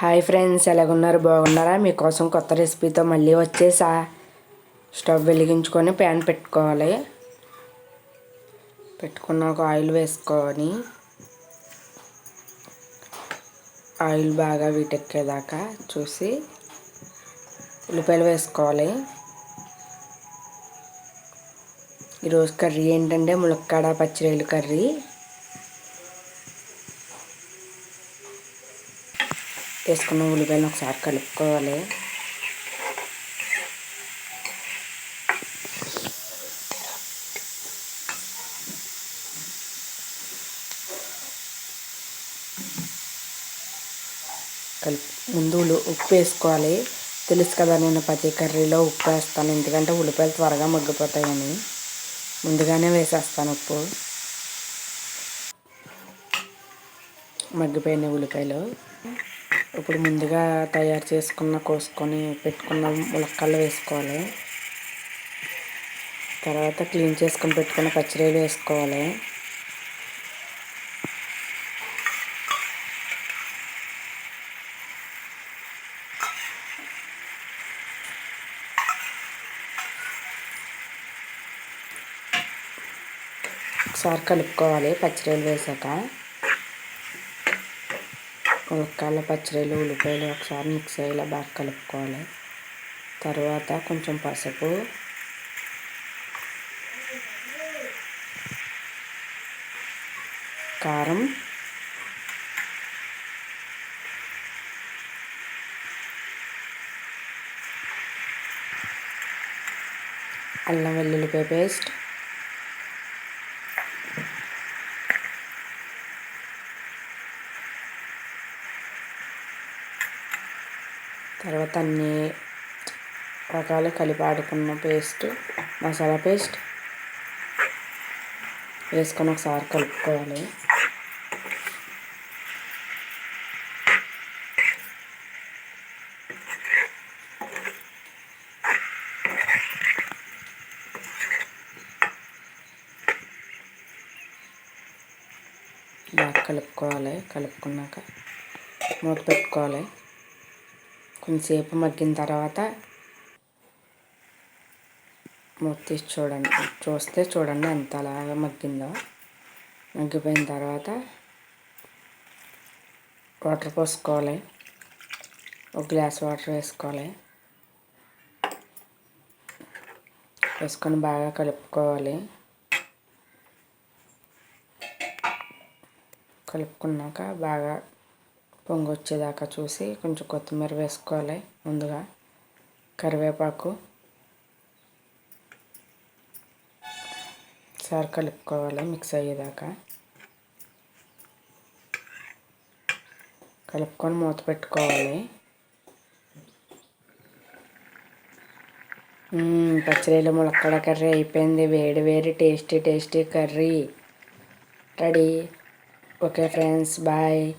Hi friends ఎలాగున్నారు? బాగున్నారా? మీకోసం కొత్త రెసిపీతో మళ్ళీ వచ్చేసా. స్టవ్ వెలిగించుకొని ప్యాన్ పెట్టుకోవాలి. పెట్టుకున్నాక ఆయిల్ వేసుకొని ఆయిల్ బాగా వీటెక్కేదాకా చూసి ఉల్లిపాయలు వేసుకోవాలి. ఈరోజు కర్రీ ఏంటంటే ములక్కాడ పచ్చిరేలు కర్రీ. వేసుకున్న ఉల్లిపాయలు ఒకసారి కలుపుకోవాలి. కలిపి ముందు ఉప్పు వేసుకోవాలి. తెలుసు కదా నేను ప్రతి కర్రీలో ఉప్పు వేస్తాను. ఎందుకంటే ఉల్లిపాయలు త్వరగా మగ్గిపోతాయని. ముందుగానే వేసేస్తాను ఉప్పు. మగ్గిపోయిన ఉల్లిపాయలు. ఇప్పుడు ముందుగా తయారు చేసుకున్న కోసుకొని పెట్టుకున్న ములక్కలు వేసుకోవాలి. తర్వాత క్లీన్ చేసుకొని పెట్టుకున్న పచ్చిరీలు వేసుకోవాలి. ఒకసారి కలుపుకోవాలి పచ్చిరేలు వేసాక. ములక్కాయల పచ్చడిలు ఉల్లిపాయలు ఒకసారి మిక్స్ అయ్యేలా బాగా కలుపుకోవాలి. తర్వాత కొంచెం పసుపు. కారం. అల్లం వెల్లుల్లిపాయ పేస్ట్. తర్వాత అన్ని రకాలు కలిపి ఆడుకున్న పేస్ట్ మసాలా పేస్ట్ వేసుకొని ఒకసారి కలుపుకోవాలి. బాగా కలుపుకోవాలి. కలుపుకున్నాక మూత పెట్టుకోవాలి. కొంచెంసేపు మగ్గిన తర్వాత మూత తీసి చూడండి. చూస్తే చూడండి ఎంత అలాగా మగ్గిందో. మగ్గిపోయిన తర్వాత వాటర్ పోసుకోవాలి. ఒక గ్లాస్ వాటర్ వేసుకోవాలి. వేసుకొని బాగా కలుపుకోవాలి. కలుపుకున్నాక బాగా పొంగొచ్చేదాకా చూసి కొంచెం కొత్తిమీర వేసుకోవాలి ముందుగా. కరివేపాకు. సార్ కలుపుకోవాలి మిక్స్ అయ్యేదాకా. కలుపుకొని మూత పెట్టుకోవాలి. పచ్చడిలో ములక్కడ కర్రీ అయిపోయింది. వేడి వేడి tasty tasty curry. Ready. Okay friends. Bye.